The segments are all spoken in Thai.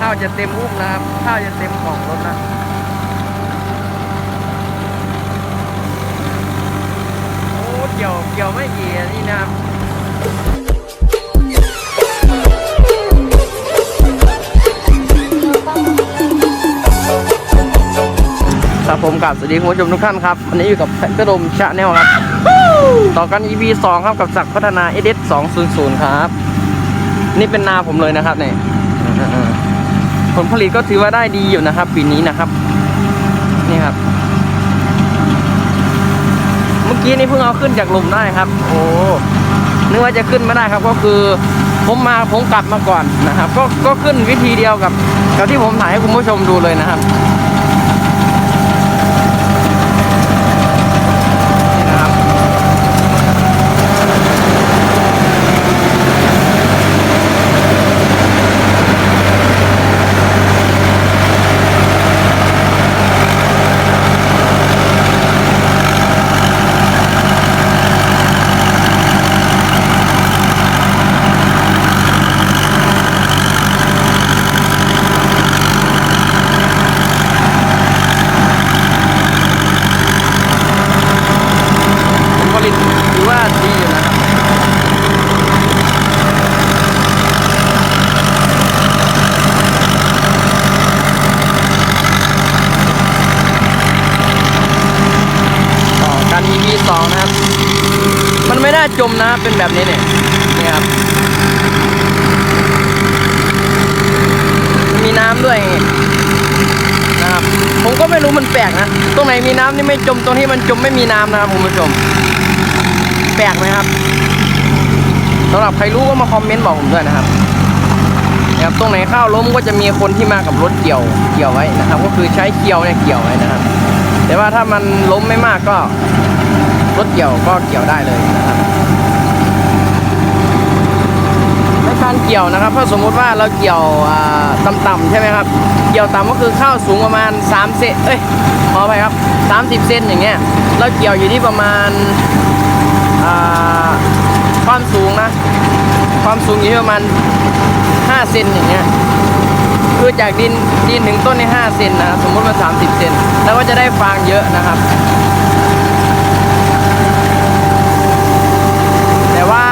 ข้าวจะเต็มอุ้มนะครับ ข้าวจะเต็มกล่องรถนะโอ้เกี่ยวเกี่ยวไม่กี่อันนี่นะครับครับผมกับสวัสดีคุณผู้ชมทุกท่านครับวันนี้อยู่กับแพทกระดมชาแนลครับ ต่อกัน EP 2 ครับกับศักพัฒนา s 2 0 0 ครับ นี่เป็นนาผมเลยนะครับเนี่ย ผลผลิตก็ถือว่าได้ดีอยู่นะครับ ปีนี้นะครับ นี่ครับ เมื่อกี้นี่เพิ่งเอาขึ้นจากหลุมได้ครับ โอ้นึกว่าจะขึ้นไม่ได้ครับก็คือผมมาผมกลับมาก่อนนะครับ ก็ก็ขึ้นวิธีเดียวกับกับที่ผมถ่ายให้คุณผู้ชมดูเลยนะครับ นี่นะครับ ผลผลิตถือว่าดีอยู่นะครับ ต่อการ EP สองนะครับ มันไม่น่า จมนะเป็นแบบนี้เนี่ยนี่ครับมีน้ำด้วยนะครับผมก็ไม่รู้มันแปลกนะตรงไหนมีน้ำนี่ไม่จมตรงที่มันจมไม่มีน้ำนะครับคุณผู้ชม แปลกไหมครับสำหรับใครรู้ก็มาคอมเมนต์บอกผมด้วยนะครับนะครับตรงไหนข้าวล้มก็จะมีคนที่มากับรถเกี่ยวเกี่ยวไว้นะครับ ก็คือใช้เกี่ยวเนี่ยเกี่ยวไว้นะครับ แต่ว่าถ้ามันล้มไม่มากก็รถเกี่ยวก็เกี่ยวได้เลยนะครับใน การเกี่ยวนะครับ ถ้าสมมุติว่าเราเกี่ยวอ่าต่ำๆใช่ไหมครับ เกี่ยวต่ำก็คือข้าวสูงประมาณ 3 เซนเอ้ยขอไปครับ 30 เซนอย่างเงี้ย เราเกี่ยวอยู่ที่ประมาณความสูงนะ ความสูงอยู่ที่ประมาณ 5 เซนอย่างเงี้ย คือจากดินดินถึงต้นใน5เซนนะครับสมมติว่า30 เซน แล้วก็จะได้ฟางเยอะนะครับ แต่ว่า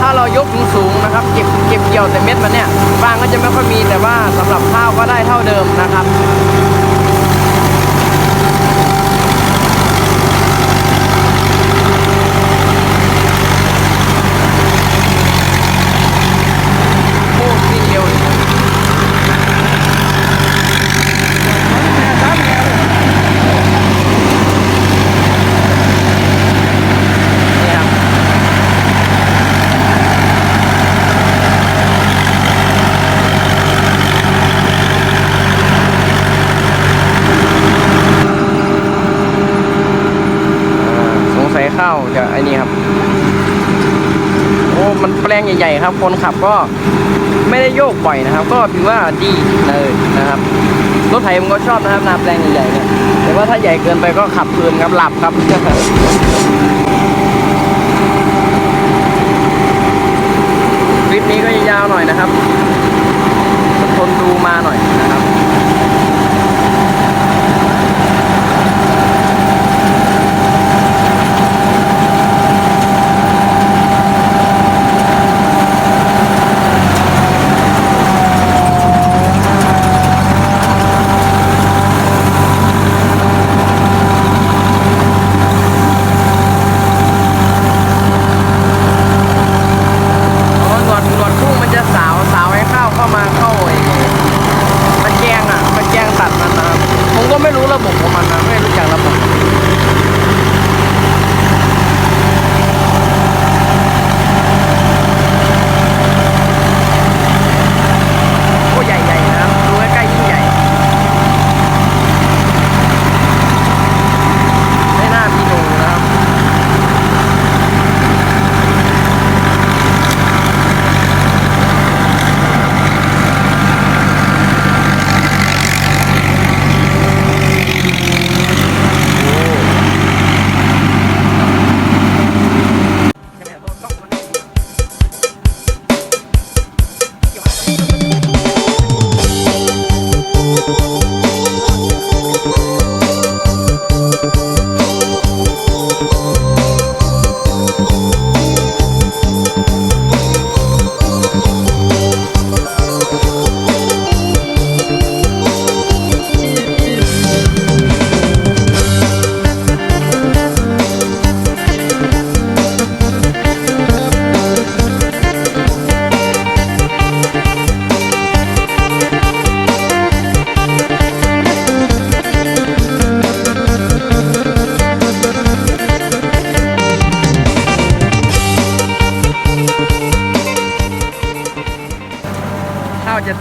ถ้าเรา ยกสูงๆนะครับ เก็บเก็บเกี่ยวแต่เม็ดมันเนี่ยฟางก็จะไม่ค่อยมีแต่ว่าสำหรับข้าวก็ได้เท่าเดิมนะครับ โอ้วิ่งเร็วเลยนี่ครับ สงสัยเข้าจะไอ้นี่ครับ โอ้ มันแปลงใหญ่ๆครับ คนขับก็ไม่ได้โยกบ่อยนะครับ ก็ถือว่าดีเลยนะครับ รถไถผมก็ชอบนะครับนาแปลงใหญ่ๆเนี่ย แต่ว่าถ้าใหญ่เกินไปก็ขับเพลินครับหลับครับ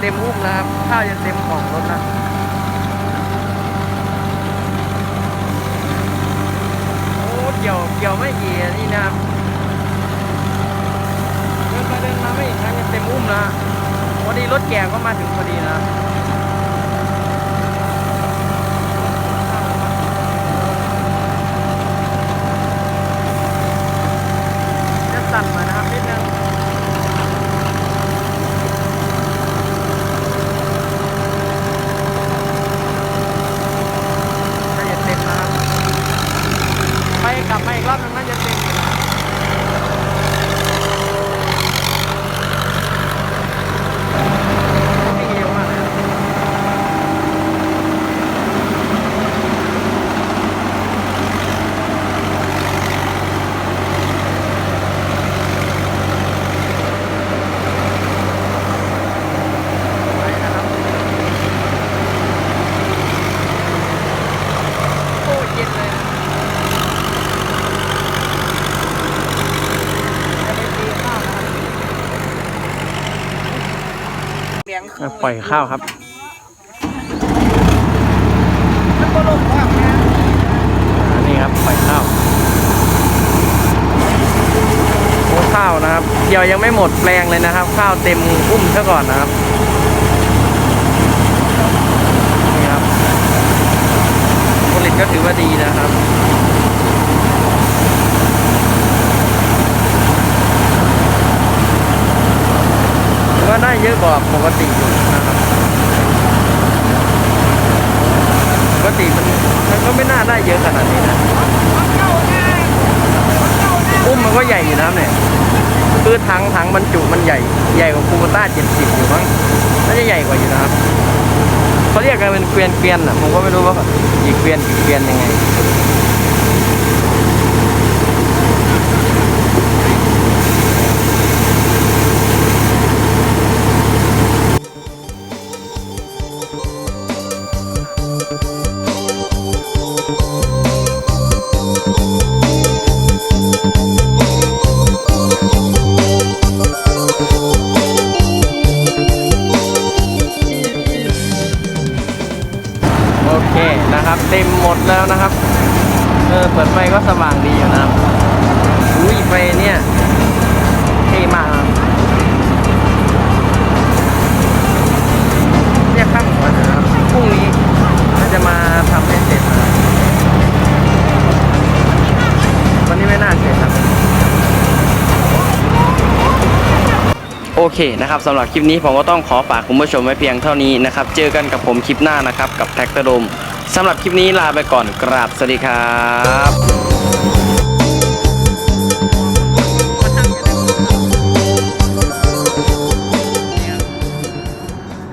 ต็มอุ้มนะครับ ข้าวจะเต็มของรถนะโอ้เกี่ยวเกี่ยวไม่กี่นี่นะครับเดินมาเดินมาไม่อีกครั้งจะเต็มอุ้มนะพอดีรถแก่ก็มาถึงพอดีนะจะสั่นหน่อยนะครับนิดนึง น่าจะเต็มนะครับไปกลับมาอีกรอบนึงน่าจะเต็มอยู่นะไม่เร็วมากเลยนะไปนะครับ โอ้เย็นเลยอะจะไปตีข้าวนะครับะปล่อยข้าวครับนี่ครับปล่อยข้าวโอ้ข้าวนะครับเกี่ยวยังไม่หมดแปลงเลยนะครับ ข้าวเต็มอุ้มซะก่อนนะครับนี่ครับผลิตก็ถือว่าดีนะครับ ถือว่าได้ เยอะกว่าปกติอยู่นะครับปกติมันมันก็ไม่น่าได้เยอะขนาดนี้นะอุ้มมันก็ใหญ่อยู่นะครับเนี่ยคือถังถังบรรจุมันใหญ่ใหญ่กว่าคูโบต้าเจ็ดสิบอยู่มั้งน่าจะใหญ่กว่าอยู่นะครับเขาเรียกกันเป็นเกวียนเกวียนอะผมก็ไม่รู้ว่าอีกเกวียนอีกเกวียนยังไง เปิดไฟก็สว่างดีอยู่นะครับอุ้ยไฟเนี่ยเท่มากครับเนี่ยข้างหัวนะครับพรุ่งนี้น่าจะมาทำให้เสร็จนะวันนี้ไม่น่าเสร็จครับโอเคนะครับสำหรับคลิปนี้ผมก็ต้องขอฝากคุณผู้ชมไว้เพียงเท่านี้นะครับ เจอกันกับผมคลิปหน้านะครับ กับแท็กเตอร์โดม สำหรับคลิปนี้ลาไปก่อนกราบสวัสดีครับ